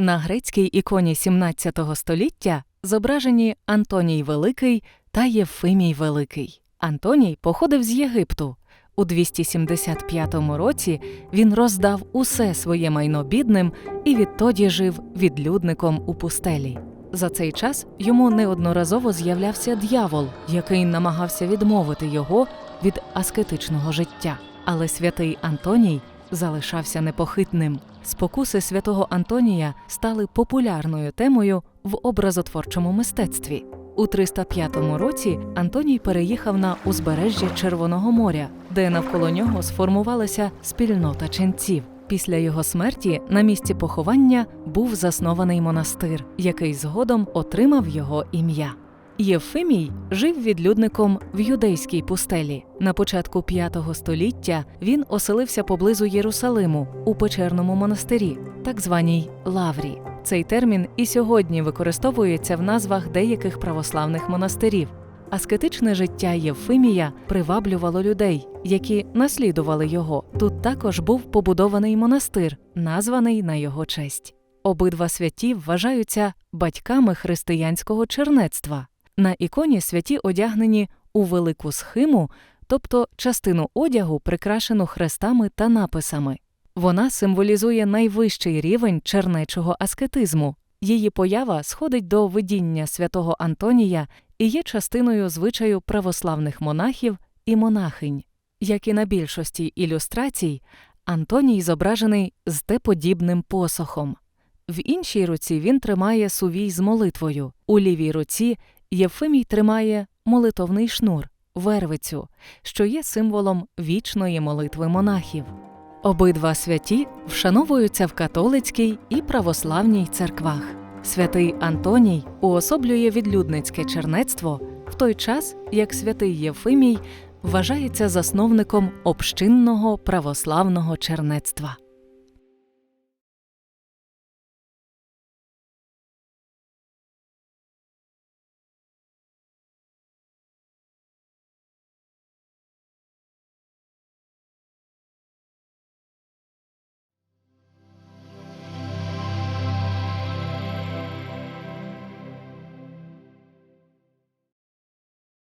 На грецькій іконі 17 століття зображені Антоній Великий та Євфимій Великий. Антоній походив з Єгипту. У 275 році він роздав усе своє майно бідним і відтоді жив відлюдником у пустелі. За цей час йому неодноразово з'являвся д'явол, який намагався відмовити його від аскетичного життя. Але святий Антоній залишався непохитним. Спокуси святого Антонія стали популярною темою в образотворчому мистецтві. У 305 році Антоній переїхав на узбережжя Червоного моря, де навколо нього сформувалася спільнота ченців. Після його смерті на місці поховання був заснований монастир, який згодом отримав його ім'я. Євфимій жив відлюдником в юдейській пустелі. На початку V століття він оселився поблизу Єрусалиму у печерному монастирі, так званій Лаврі. Цей термін і сьогодні використовується в назвах деяких православних монастирів. Аскетичне життя Євфимія приваблювало людей, які наслідували його. Тут також був побудований монастир, названий на його честь. Обидва святі вважаються батьками християнського чернецтва. На іконі святі одягнені у велику схиму, тобто частину одягу, прикрашену хрестами та написами. Вона символізує найвищий рівень чернечого аскетизму. Її поява сходить до видіння святого Антонія і є частиною звичаю православних монахів і монахинь. Як і на більшості ілюстрацій, Антоній зображений з теподібним посохом. В іншій руці він тримає сувій з молитвою, у лівій руці Євфимій тримає молитовний шнур, вервицю, що є символом вічної молитви монахів. Обидва святі вшановуються в католицькій і православній церквах. Святий Антоній уособлює відлюдницьке чернецтво в той час, як святий Євфимій вважається засновником общинного православного чернецтва.